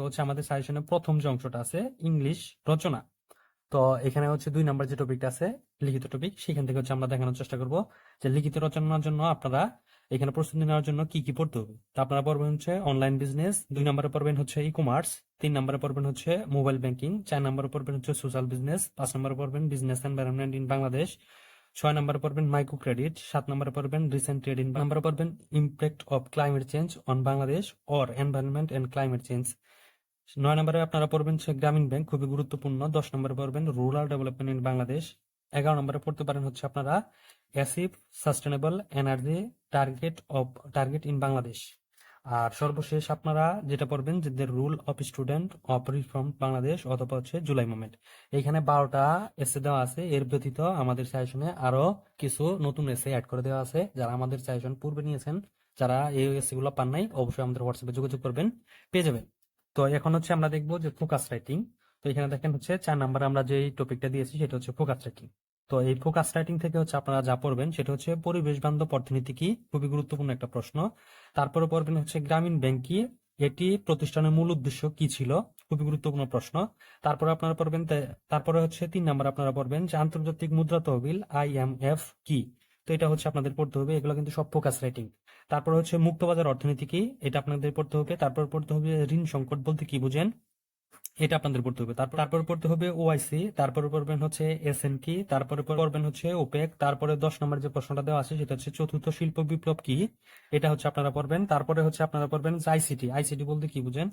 তো হচ্ছে আমাদের সাজেশনের প্রথম যে অংশটা আছে, ইংলিশ রচনা। তো এখানে হচ্ছে দুই নাম্বার যে টপিকটা আছে, লিখিত টপিক সেখান থেকে হচ্ছে আমরা দেখানোর চেষ্টা করব যে লিখিত রচনার জন্য আপনারা এখানে প্রস্তুতি নেওয়ার জন্য কি কি পড়তে হবে। তো আপনারা পড়বেন হচ্ছে অনলাইন বিজনেস দুই নম্বরে পড়বেন হচ্ছে ই কমার্স তিন নম্বরে পড়বেন হচ্ছে মোবাইল ব্যাংকিং চার নম্বরে পড়বেন হচ্ছে সোশ্যাল বিজনেস পাঁচ নম্বরে পড়বেন বিজনেস এনভায়রনমেন্ট ইন বাংলাদেশ ছয় নম্বরে পড়বেন মাইক্রো ক্রেডিট সাত নম্বরে পড়বেন রিসেন্ট ট্রেড ইন নম্বরে পড়বেন impact of climate change on Bangladesh or environment and climate change নয় নম্বরে আপনারা পড়বেন গ্রামীণ ব্যাংক, খুবই গুরুত্বপূর্ণ। দশ নম্বরে পড়বেন রুরাল ডেভেলপমেন্ট ইন বাংলাদেশ। এগারো নম্বরে পড়তে পারেন হচ্ছে আপনারা achieve sustainable energy target of target in Bangladesh. আর সর্বশেষ আপনারা যেটা পড়বেন যে the rule of student of reform Bangladesh অথবা হচ্ছে জুলাই মুভমেন্ট এখানে বারোটা এসে দেওয়া আছে। এর ব্যতীত আমাদের সাজেশনে আরও কিছু নতুন এসে অ্যাড করে দেওয়া আছে। যারা আমাদের সাজেশন পূর্বে নিয়েছেন, যারা এই এসে গুলো পান নাই, অবশ্যই আমাদের হোয়াটসঅ্যাপে যোগাযোগ করবেন, পেয়ে যাবেন। তো এখন হচ্ছে আমরা দেখব যে ফোকাস রাইটিং তো এখানে দেখেন হচ্ছে চার নাম্বার আমরা যে টপিকটা দিয়েছি সেটা হচ্ছে ফোকাস রাইটিং তো এই ফোকাস রাইটিং থেকে হচ্ছে আপনারা যা পড়বেন সেটা হচ্ছে পরিবেশ বান্ধব অর্থনীতি কি? খুবই গুরুত্বপূর্ণ একটা প্রশ্ন। তারপরে পড়বেন হচ্ছে গ্রামীণ ব্যাংক কি? এটি প্রতিষ্ঠানের মূল উদ্দেশ্য কি ছিল? খুবই গুরুত্বপূর্ণ প্রশ্ন। তারপরে আপনারা পড়বেন তারপরে হচ্ছে তিন নাম্বার আপনারা পড়বেন যে আন্তর্জাতিক মুদ্রা তহবিল আইএমএফ কি? তো এটা হচ্ছে আপনাদের পড়তে হবে, এগুলো কিন্তু সব ফোকাস রাইটিং তারপরে হচ্ছে মুক্তবাজার অর্থনীতি কি? এটা আপনাদের পড়তে হবে। তারপর পড়তে হবে ঋণ সংকট বলতে কি বুঝেন? এটা আপনাদের পড়তে হবে। তারপর তারপর পড়তে হবে ওআইসি তারপরে পড়বেন হচ্ছে এস এন কি তারপরে পড়বেন হচ্ছে ওপেক তারপরে দশ নম্বর যে প্রশ্নটা দেওয়া আছে সেটা হচ্ছে চতুর্থ শিল্প বিপ্লব কি? এটা হচ্ছে আপনারা পড়বেন। তারপরে হচ্ছে আপনারা পড়বেন আইসিটি আইসিটি বলতে কি বুঝেন?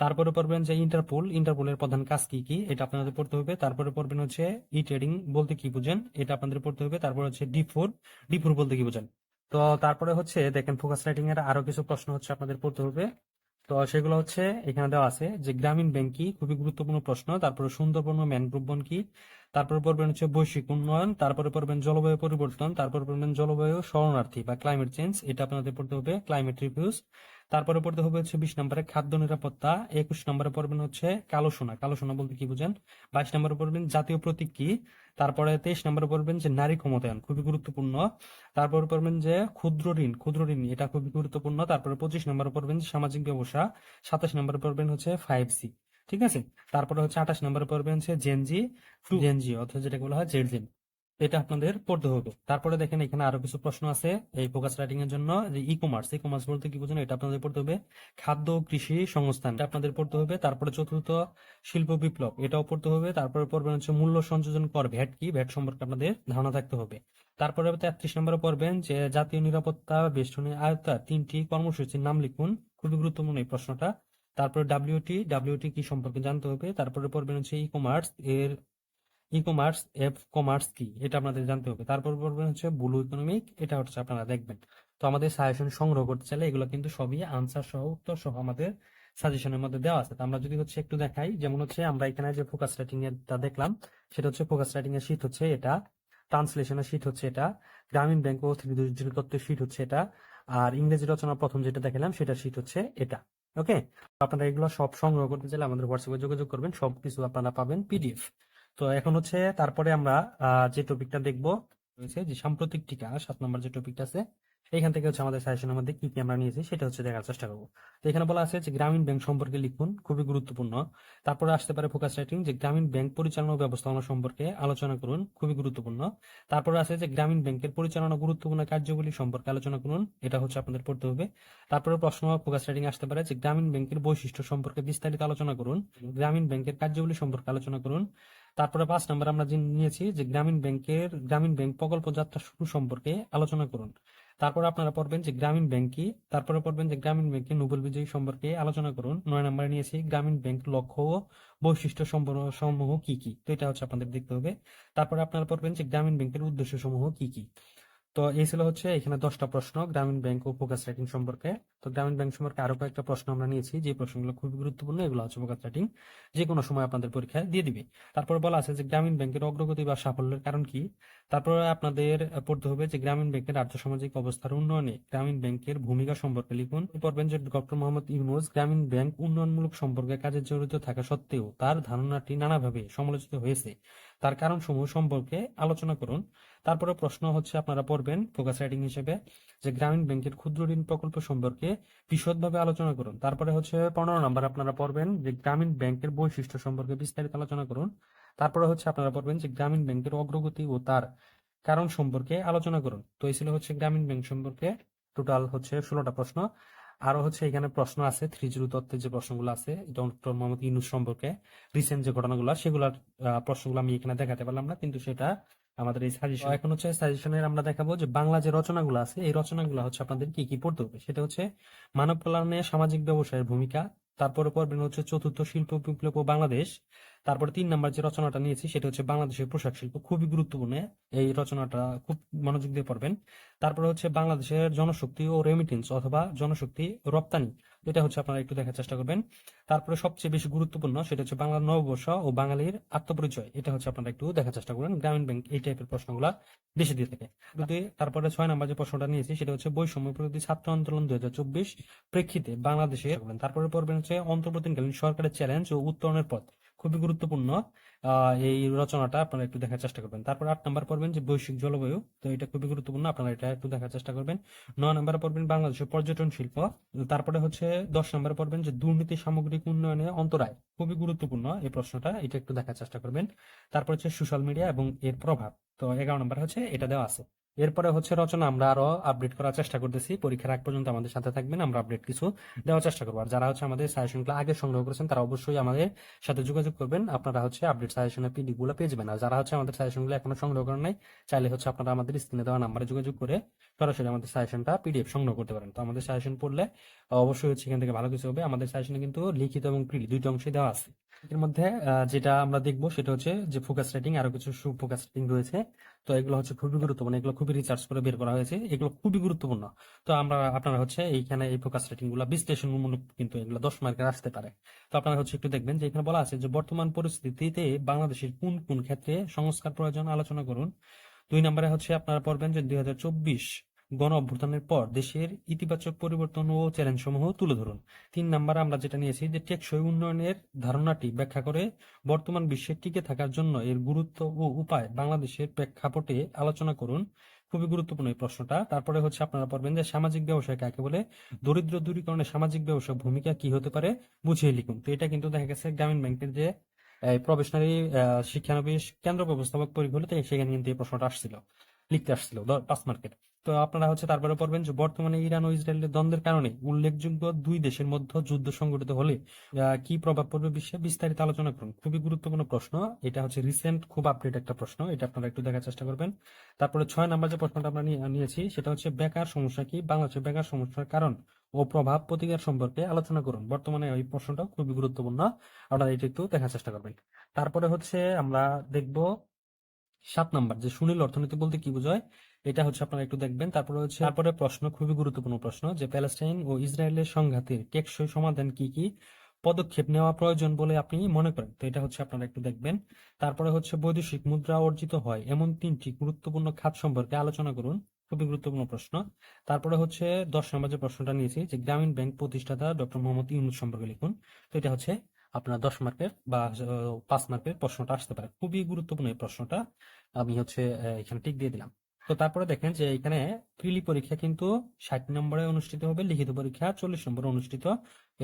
তারপরে পড়বেন যে ইন্টারপোল ইন্টারপোলের প্রধান কাজ কি কি? এটা আপনাদের পড়তে হবে। তারপরে পড়বেন হচ্ছে ই ট্রেডিং বলতে কি বুঝেন? এটা আপনাদের পড়তে হবে। তারপর হচ্ছে ডি ফোর ডি ফোর বলতে কি বুঝেন? তো তারপরে হচ্ছে দেখেন ফোকাস রাইটিং এর আরও কিছু প্রশ্ন হচ্ছে আপনাদের পড়তে হবে। তো সেগুলো হচ্ছে এখানে দেওয়া আছে যে গ্রামীণ ব্যাংক কি? খুবই গুরুত্বপূর্ণ প্রশ্ন। তারপরে সুন্দরবন ও ম্যানগ্রোভ বন কি? তারপরে পড়বেন হচ্ছে বৈশ্বিক উন্নয়ন। তারপরে পড়বেন জলবায়ু পরিবর্তন। তারপরে পড়বেন জলবায়ু শরণার্থী বা ক্লাইমেট চেঞ্জ এটা আপনাদের পড়তে হবে। ক্লাইমেট রিভিউজ তারপরে পড়তে হবে হচ্ছে বিশ নম্বরে খাদ্য নিরাপত্তা একুশ নম্বরে পড়বেন হচ্ছে কালো সোনা। কালো সোনা বলতে কি বুঝেন? বাইশ নম্বরে পড়বেন জাতীয় প্রতীক কি? তারপরে তেইশ নম্বরে পড়বেন যে নারী ক্ষমতায়ন খুবই গুরুত্বপূর্ণ। তারপরে পড়বেন যে ক্ষুদ্র ঋণ ক্ষুদ্র ঋণ এটা খুবই গুরুত্বপূর্ণ। তারপরে পঁচিশ নম্বরে পড়বেন যে সামাজিক ব্যবসা সাতাশ নম্বরে পড়বেন হচ্ছে ফাইভ সি। ঠিক আছে? তারপরে হচ্ছে আঠাশ নম্বরে পড়বেন হচ্ছে জেনজি টু। জেনজি অর্থাৎ যেটা বলা হয় জেড জেন। এটা আপনাদের পড়তে হবে। তারপরে দেখেন এখানে আরও কিছু প্রশ্ন আছে। এই ফোকাস রাইটিং এর জন্য ই কমার্স ই কমার্স বলতে কি বুঝেন? এটা আপনাদের পড়তে হবে। খাদ্য কৃষি সংস্থান, এটা আপনাদের পড়তে হবে। তারপরে চতুর্থ, শিল্প বিপ্লব, এটাও পড়তে হবে। তারপরে পড়বেন হচ্ছে মূল্য সংযোজন কর, ভ্যাট কি? ভ্যাট সম্পর্কে আপনাদের ধারণা থাকতে হবে। তারপরে তেত্রিশ নম্বরে পড়বেন যে জাতীয় নিরাপত্তা বেষ্টনী আয়তা তিনটি কর্মসূচির নাম লিখুন। খুবই গুরুত্বপূর্ণ এই প্রশ্নটা। তারপরে ডাব্লিউটি ডাব্লিউটি কি সম্পর্কে জানতে হবে? তারপরে পড়বেন হচ্ছে ই কমার্স এর ই কমার্স এফ কমার্স কি এটা আপনাদের জানতে হবে। তারপর পড়বেন হচ্ছে ব্লু ইকোনমিক এটা হচ্ছে আপনারা দেখবেন। তো আমাদের সাজেশন সংগ্রহ করতে চাইলে এগুলো কিন্তু সবই আনসার সহ, উত্তর সহ আমাদের সাজেশনের মধ্যে দেওয়া আছে। আমরা যদি হচ্ছে একটু দেখাই, যেমন হচ্ছে আমরা এখানে যে ফোকাস রাইটিং এরটা দেখলাম, সেটা হচ্ছে ফোকাস রাইটিং এর শীট হচ্ছে এটা ট্রান্সলেশনের শীট হচ্ছে এটা, গ্রামীণ ব্যাংক ও তত্ত্বের শীট হচ্ছে এটা, আর ইংরেজি রচনা প্রথম যেটা দেখালাম, সেটা শীট হচ্ছে এটা। ওকে আপনারা এগুলো সব সংগ্রহ করতে চাইলে আমাদের হোয়াটসঅ্যাপে যোগাযোগ করবেন সব কিছু আপনারা পাবেন পিডিএফ তো এখন হচ্ছে তারপরে আমরা যে টপিকটা দেখব রয়েছে, যে সাম্প্রতিক টিকা, সাত নম্বর যে টপিকটা আছে, এখান থেকে হচ্ছে আমাদের সাজেশনের মধ্যে কি কি আমরা নিয়েছি সেটা হচ্ছে দেখার চেষ্টা করব। তো এখানে বলা আছে যে গ্রামীণ ব্যাংক সম্পর্কে লিখুন, খুবই গুরুত্বপূর্ণ। তারপরে আসতে পারে ফোকাস রাইটিং যে গ্রামীণ ব্যাংক পরিচালনা ব্যবস্থাপনা সম্পর্কে আলোচনা করুন, খুবই গুরুত্বপূর্ণ। তারপরে আছে যে গ্রামীণ ব্যাংকের পরিচালনা গুরুত্বপূর্ণ কার্যগুলি সম্পর্কে আলোচনা করুন, এটা হচ্ছে আপনাদের পড়তে হবে। তারপরে প্রশ্ন ফোকাস রাইটিং আসতে পারে যে গ্রামীণ ব্যাংকের বৈশিষ্ট্য সম্পর্কে বিস্তারিত আলোচনা করুন, গ্রামীণ ব্যাংকের কার্যগুলি সম্পর্কে আলোচনা করুন। তারপরে পাঁচ নম্বর আমরা নিয়েছি যে গ্রামীণ ব্যাংকের, গ্রামীণ ব্যাংক প্রকল্প যাত্রা শুরু সম্পর্কে আলোচনা করুন। তারপর আপনারা পড়বেন যে গ্রামীণ ব্যাংক কি তারপরে পড়বেন যে গ্রামীণ ব্যাংকের নোবেল বিজয়ী সম্পর্কে আলোচনা করুন। নয় নম্বরে নিয়েছি গ্রামীণ ব্যাংক লক্ষ্য ও বৈশিষ্ট্য সমূহ কি কি? তো এটা হচ্ছে আপনাদের দেখতে হবে। তারপরে আপনারা পড়বেন যে গ্রামীণ ব্যাংকের উদ্দেশ্য সমূহ কি কি? তো এই ছিল হচ্ছে এখানে দশটা প্রশ্ন গ্রামীণ ব্যাংক ও ফোকাস রাইটিং সম্পর্কে। তো গ্রামীণ ব্যাংক সম্পর্কে আরও কয়েকটা প্রশ্ন আমরা নিয়েছি। যে প্রশ্নগুলো খুবই গুরুত্বপূর্ণ, এগুলো হচ্ছে ফোকাস রাইটিং যে কোনো সময় আপনাদের পরীক্ষায় দিয়ে দিবে। তারপর বলা আছে যে গ্রামীণ ব্যাংকের অগ্রগতি বা সাফল্যের কারণ কি? তারপরে আপনাদের পড়তে হবে যে গ্রামীণ ব্যাংকের আর্থসামাজিক অবস্থার উন্নয়নে গ্রামীণ ব্যাংকের ভূমিকা সম্পর্কে লিখুন। পড়বেন যে ডক্টর মোহাম্মদ ইউনুস গ্রামীণ ব্যাংক উন্নয়নমূলক সম্পর্কে কাজে জড়িত থাকা সত্ত্বেও তার ধারণাটি নানাভাবে সমালোচিত হয়েছে। তার কারণসমূহ সম্পর্কে আলোচনা করুন। তারপরে প্রশ্ন হচ্ছে, আপনারা পড়বেন ফোকাস রাইটিং হিসেবে, যে গ্রামীণ ব্যাংকের ক্ষুদ্র ঋণ প্রকল্প সম্পর্কে বিশদভাবে আলোচনা করুন। তারপরে হচ্ছে পনেরো নাম্বার, আপনারা পড়বেন যে গ্রামীণ ব্যাংকের বৈশিষ্ট্য সম্পর্কে বিস্তারিত আলোচনা করুন। তারপরে হচ্ছে আপনারা পড়বেন যে গ্রামীণ ব্যাংকের অগ্রগতি ও তার কারণ সম্পর্কে আলোচনা করুন। তো এই ছিল হচ্ছে গ্রামীণ ব্যাংক সম্পর্কে টোটাল হচ্ছে ষোলোটা প্রশ্ন। আরও হচ্ছে এখানে প্রশ্ন আছে থ্রি জিরো তত্ত্বের যে প্রশ্নগুলো আছে, ডক্টর মোহাম্মদ ইউনুস সম্পর্কে রিসেন্ট যে ঘটনাগুলো, সেগুলোর প্রশ্নগুলো আমি এখানে দেখাতে পারলাম না, কিন্তু সেটা আমাদের এই সাজেশন এখন হচ্ছে সাজেশনের আমরা দেখাবো যে বাংলা যে রচনাগুলো আছে, এই রচনাগুলো হচ্ছে আপনাদের কি কি পড়তে হবে? সেটা হচ্ছে মানব কল্যাণে সামাজিক ব্যবসায়ের ভূমিকা, তারপরে পড়বেন হচ্ছে চতুর্থ শিল্প বিপ্লব ও বাংলাদেশ তারপরে তিন নাম্বার যে রচনাটা নিয়েছি, সেটা হচ্ছে বাংলাদেশের পোশাক শিল্প। খুবই গুরুত্বপূর্ণ এই রচনাটা, খুব মনোযোগ দিয়ে পড়বেন। তারপরে হচ্ছে বাংলাদেশের জনশক্তি ও রেমিটেন্স অথবা জনশক্তি রপ্তানি, এটা হচ্ছে আপনারা একটু দেখার চেষ্টা করবেন। তারপরে সবচেয়ে বেশি গুরুত্বপূর্ণ সেটা হচ্ছে বাংলা নববর্ষ ও বাঙালির আত্মপরিচয়, এটা হচ্ছে আপনারা একটু দেখার চেষ্টা করবেন গ্রামীণ ব্যাংক এই টাইপের প্রশ্নগুলা বেশি দিয়ে থাকে। তারপরে ছয় নাম্বার যে প্রশ্নটা নিয়েছি, সেটা হচ্ছে বৈষম্য প্রতি ছাত্র আন্দোলন দুই হাজার চব্বিশ প্রেক্ষিতে বাংলাদেশে, তারপরে পড়বেন হচ্ছে অন্তর্বর্তীকালীন সরকারের চ্যালেঞ্জ ও উত্তরণের পথ। খুবই গুরুত্বপূর্ণ। এই রচনাটা আপনারা একটু দেখার চেষ্টা করবেন। তারপর আট নাম্বার পড়বেন যে বৈশ্বিক জলবায়ু। তো এটা খুবই গুরুত্বপূর্ণ, আপনারা এটা একটু দেখার চেষ্টা করবেন। নয় নাম্বার পড়বেন বাংলাদেশের পর্যটন শিল্প। তারপরে হচ্ছে দশ নাম্বারে পড়বেন যে দুর্নীতি সামগ্রিক উন্নয়নে অন্তরায়। খুবই গুরুত্বপূর্ণ এই প্রশ্নটা, এটা একটু দেখার চেষ্টা করবেন। তারপর হচ্ছে সোশ্যাল মিডিয়া এবং এর প্রভাব। তো এগারো নাম্বার হচ্ছে এটা দেওয়া আছে। এরপরে হচ্ছে রচনা, আমরা আরও আপডেট করার চেষ্টা করতেছি। পরীক্ষার আগ পর্যন্ত আমাদের সাথে থাকবেন, আমরা আপডেট কিছু দেওয়ার চেষ্টা করব। আর যারা হচ্ছে আমাদের সাজেশনগুলো আগে সংগ্রহ করেছেন, তারা অবশ্যই আমাদের সাথে যোগাযোগ করবেন। আপনারা হচ্ছে আপডেট সাজেশনের পিডি গুলো পেয়ে যাবেন। আর যারা হচ্ছে আমাদের সাজেশনগুলো এখনও সংগ্রহ করেন নাই, চাইলে হচ্ছে আপনারা আমাদের স্ক্রিনে দেওয়া নাম্বারে যোগাযোগ করে সরাসরি আমাদের সাজেশনটা পিডিএফ সংগ্রহ করতে পারেন। তো আমাদের সাজেশন পড়লে অবশ্যই হচ্ছে এখান থেকে ভালো কিছু হবে। আমাদের সাজেশনে কিন্তু লিখিত এবং প্রিলি দুইটা অংশই দেওয়া আছে। এর মধ্যে যেটা আমরা দেখব সেটা হচ্ছে যে ফোকাস রেটিং আরও কিছু ফোকাস রেটিং রয়েছে। তো এগুলো হচ্ছে খুবই গুরুত্বপূর্ণ এগুলো খুবই রিসার্চ করে বের করা হয়েছে, এগুলো খুবই গুরুত্বপূর্ণ। তো আমরা, আপনারা হচ্ছে এইখানে এই ফোকাস রেটিংগুলো বিশ্লেষণমূলক কিন্তু এগুলো দশ মার্কের আসতে পারে। তো আপনারা হচ্ছে একটু দেখবেন যে এখানে বলা আছে যে বর্তমান পরিস্থিতিতে বাংলাদেশের কোন কোন ক্ষেত্রে সংস্কার প্রয়োজন আলোচনা করুন। দুই নম্বরে হচ্ছে আপনারা পড়বেন যে দুই হাজার চব্বিশ গণ অভ্যুত্থানের পর দেশের ইতিবাচক পরিবর্তন ও চ্যালেঞ্জ সমূহ তুলে ধরুন। তিন নম্বরে, আমরা যেটা নিয়েছি যে টেকসই উন্নয়নের ধারণাটি ব্যাখ্যা করে বর্তমান বিশ্বে টিকে থাকার জন্য এর গুরুত্ব ও উপায় বাংলাদেশের প্রেক্ষাপটে আলোচনা করুন। খুবই গুরুত্বপূর্ণ এই প্রশ্নটা। তারপরে হচ্ছে আপনারা পড়বেন যে সামাজিক ব্যবসায় কাকে বলে? দরিদ্র দূরীকরণে সামাজিক ব্যবসা ভূমিকা কি হতে পারে? বুঝিয়ে লিখুন। তো এটা কিন্তু দেখা গেছে গ্রামীণ ব্যাংকের যে প্রফেশনারি শিক্ষানবিশ কেন্দ্র ব্যবস্থাপক পরীক্ষা সেখানে কিন্তু এই প্রশ্নটা আসছিল, লিখতে আসছিল পাঁচ মার্কের তো আপনারা হচ্ছে তারপরে পড়বেন যে বর্তমানে ইরান ও ইসরায়েলের দ্বন্দ্বের কারণে উল্লেখযোগ্য দুই দেশের মধ্যে যুদ্ধ সংঘটিত হলে কি প্রভাব পড়বে বিশ্বে বিস্তারিত আলোচনা করুন। খুবই গুরুত্বপূর্ণ প্রশ্ন। এটা হচ্ছে রিসেন্ট খুব আপডেট একটা প্রশ্ন। এটা আপনারা একটু দেখার চেষ্টা করবেন। তারপরে ছয় নাম্বার যে প্রশ্নটা আমরা নিয়ে- নিয়েছি, সেটা হচ্ছে বেকার সমস্যা কি, বাংলাদেশের বেকার সমস্যার কারণ ও প্রভাব প্রতিকার সম্পর্কে আলোচনা করুন। বর্তমানে ওই প্রশ্নটা খুবই গুরুত্বপূর্ণ। আপনারা এটা একটু দেখার চেষ্টা করবেন। তারপরে হচ্ছে আমরা দেখব সাত নাম্বার, যে সুনীল অর্থনীতি বলতে কি বোঝায়? এটা হচ্ছে আপনারা একটু দেখবেন। তারপরে হচ্ছে তারপরে প্রশ্ন, খুবই গুরুত্বপূর্ণ প্রশ্ন, যে প্যালেস্টাইন ও ইসরায়েলের সংঘাতের টেকসই সমাধান কি কি? পদক্ষেপ নেওয়া প্রয়োজন বলে আপনি মনে করেন। তো এটা হচ্ছে আপনারা একটু দেখবেন। তারপরে হচ্ছে বৈদেশিক মুদ্রা অর্জিত হয়। এমন তিনটি গুরুত্বপূর্ণ খাত সম্পর্কে আলোচনা করুন। খুবই গুরুত্বপূর্ণ প্রশ্ন। তারপরে হচ্ছে দশ নম্বর যে প্রশ্নটা নিয়েছি, যে গ্রামীণ ব্যাংক প্রতিষ্ঠাতা ডক্টর মোহাম্মদ ইউনুস সম্পর্কে লিখুন। তো এটা হচ্ছে আপনার দশ মার্কের বা পাঁচ মার্কের প্রশ্নটা আসতে পারে। খুবই গুরুত্বপূর্ণ এই প্রশ্নটা। আমি হচ্ছে এখানে টিক দিয়ে দিলাম। তো তারপরে দেখেন যে এখানে প্রিলি পরীক্ষা কিন্তু ষাট নম্বরে অনুষ্ঠিত হবে, লিখিত পরীক্ষা চল্লিশ নম্বরে অনুষ্ঠিত।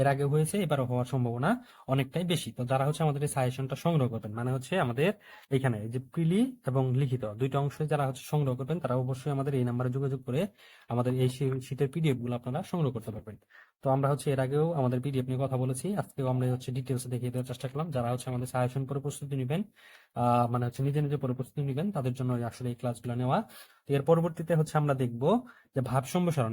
এর আগে হয়েছে এবার হওয়ার সম্ভাবনা অনেকটাই বেশি। তো যারা হচ্ছে আমাদের এই সাজেশনটা সংগ্রহ করবেন মানে হচ্ছে আমাদের এখানে যে প্রিলি এবং লিখিত দুইটা অংশে যারা হচ্ছে সংগ্রহ করবেন, তারা অবশ্যই আমাদের এই নাম্বারে যোগাযোগ করে আমাদের এই শীটের পিডিএফগুলো আপনারা সংগ্রহ করতে পারবেন। তো আমরা হচ্ছে এর আগেও আমাদের পিডিএফ নিয়ে কথা বলেছি, আজকেও আমরা হচ্ছে ডিটেলস দেখিয়ে দেওয়ার চেষ্টা করলাম। যারা হচ্ছে আমাদের সাজেশন পরে প্রস্তুতি নেবেন মানে হচ্ছে নিজে নিজে পরে প্রস্তুতি নেবেন, তাদের জন্য আসলে এই ক্লাসগুলো নেওয়া। এর পরবর্তীতে হচ্ছে আমরা দেখব যে ভাব সম্প্রসারণ